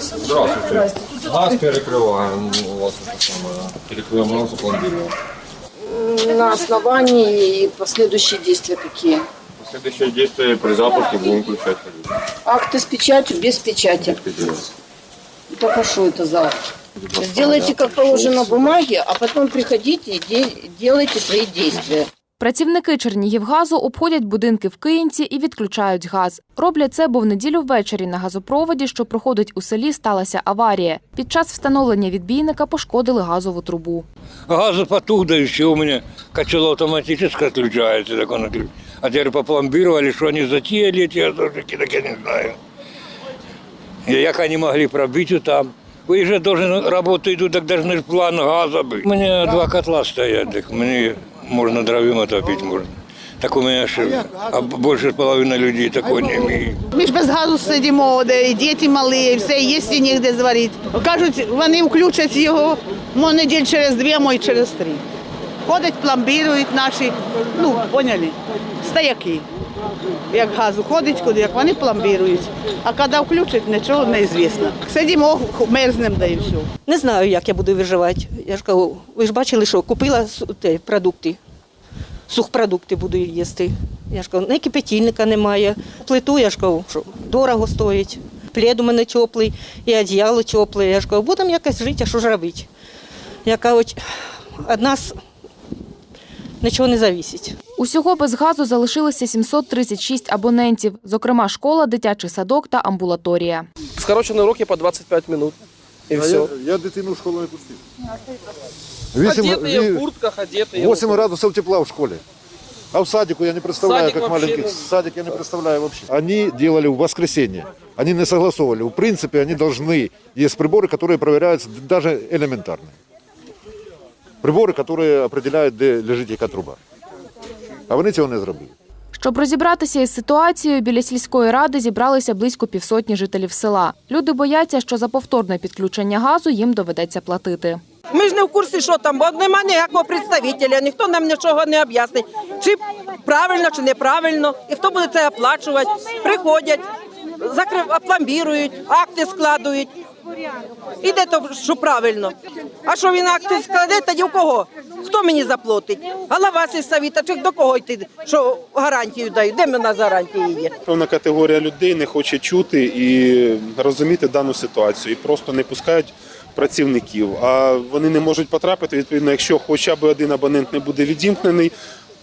Здравствуйте. Газ перекрываем. Ну, у вас это самое. Перекрываем газ, запломбируем. На основании и последующие действия какие? Следующее действие при запуске будем включать. Акты с печатью, без печати. Так а что это за акт? Сделайте как положено на бумаге, а потом приходите и де- делайте свои действия. Працівники Чернігівгазу обходять будинки в Київці і відключають газ. Роблять це, бо в неділю ввечері на газопроводі, що проходить у селі, сталася аварія. Під час встановлення відбійника пошкодили газову трубу. Газ потух, да еще у меня котел автоматически отключается. Так он отключ- А теперь попломбировали, что они затеяли эти газовщики, так я не знаю. И как они могли пробить вот там? Вы же должны работу идут, так должны ж план газа быть. У меня два котла стоят, так мне можно дровим отопить можно. Так у меня же, а больше половины людей такого не имеет. Ми ж без газу сидимо, і діти малі, і все, їсти нігде зварити. Кажуть, вони включать його мо неділь через дві, мо й через три. Ходять, пломбірують наші, ну, поняли, стояки. Як газ уходить куди, як вони пломбірують. А коли включать, нічого не звісно. Сидимо, мерзнемо, да і все. Не знаю, як я буду виживати. Я ж кажу, ви ж бачили, що купила те, продукти, сухпродукти буду їсти. Я ж кажу, не кипятильника немає. Плиту, я ж кажу, що дорого стоїть. Плед у мене теплий, і одіяло тепле. Я ж кажу, будемо якось жити, а що ж робити? Я кажу, від нас нічого не зависить. Усього без газу залишилися 736 абонентів, зокрема школа, дитячий садок та амбулаторія. Скорочені уроки по 25 минут. І А все. я, я дитину в школу не пустив. Вісім, Одетые в ві- куртках, одетые. 8 градусов тепла в школе. А в садику я не представляю, Садик как вообще, маленький. ну- Садик я не представляю вообще. Они делали в воскресенье. Они не согласовывали. В принципе, они должны. Есть приборы, которые проверяются даже элементарные. Приборы, которые определяют, де лежить яка труба. А вони цього не зробили. Щоб розібратися із ситуацією, біля сільської ради зібралися близько півсотні жителів села. Люди бояться, що за повторне підключення газу їм доведеться платити. Ми ж не в курсі, що там, бо немає ніякого представителя, ніхто нам нічого не об'яснить, чи правильно, чи неправильно, і хто буде це оплачувати. Приходять, закрив, опломбірують, акти складують. Іде то, що правильно. А що він акти складе, тоді у кого? Хто мені заплатить? Голова сільсовіта, чи до кого йти, що гарантію дають? Де в нас гарантії є? Певна категорія людей не хоче чути і розуміти дану ситуацію, і просто не пускають працівників. А вони не можуть потрапити. Відповідно, якщо хоча б один абонент не буде відімкнений,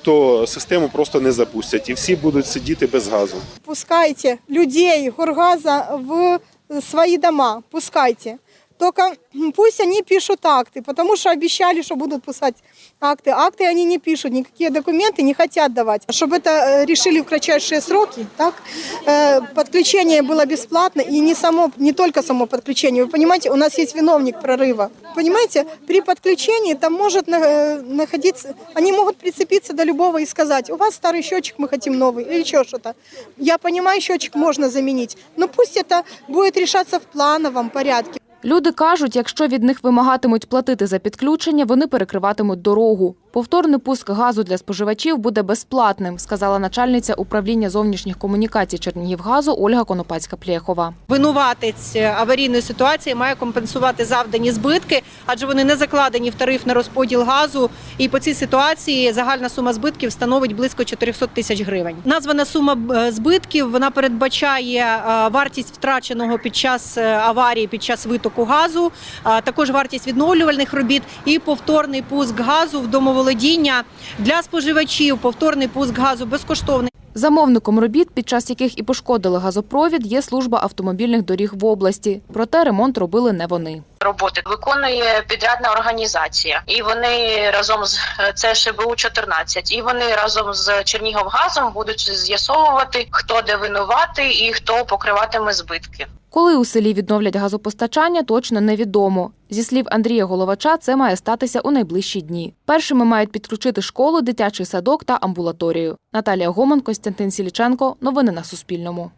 то систему просто не запустять, і всі будуть сидіти без газу. пускайте людей Горгаза в свои дома, пускайте. Только м, пусть они пишут акты, потому что обещали, что будут писать акты. Акты они не пишут, никакие документы не хотят давать. Чтобы это э, решили в кратчайшие сроки, так, э, подключение было бесплатно, и не, само, не только само подключение. Вы понимаете, у нас есть виновник прорыва. Понимаете, при подключении там может на- э, находиться, они могут прицепиться до любого и сказать, у вас старый счетчик, мы хотим новый, или еще что-то. Я понимаю, счетчик можно заменить, но пусть это будет решаться в плановом порядке. Люди кажуть, якщо від них вимагатимуть платити за підключення, вони перекриватимуть дорогу. Повторний пуск газу для споживачів буде безплатним, сказала начальниця управління зовнішніх комунікацій Чернігівгазу Ольга Конопацька-Плєхова. Винуватець аварійної ситуації має компенсувати завдані збитки, адже вони не закладені в тариф на розподіл газу. І по цій ситуації загальна сума збитків становить близько 400 тисяч гривень. Названа сума е, збитків вона передбачає е, вартість втраченого під час е, аварії, під час витоку газу, також вартість відновлювальних робіт і повторний пуск газу в домоволодіння для споживачів. Повторний пуск газу безкоштовний. Замовником робіт, під час яких і пошкодили газопровід, є служба автомобільних доріг в області. Проте ремонт робили не вони. роботи виконує підрядна організація, і вони разом з це ШБУ 14 і вони разом з Чернігівгазом будуть з'ясовувати, хто де винуватий і хто покриватиме збитки. Коли у селі відновлять газопостачання, точно невідомо. Зі слів Андрія Головача, це має статися у найближчі дні. Першими мають підключити школу, дитячий садок та амбулаторію. Наталія Гоман, Костянтин Сіліченко. Новини на Суспільному.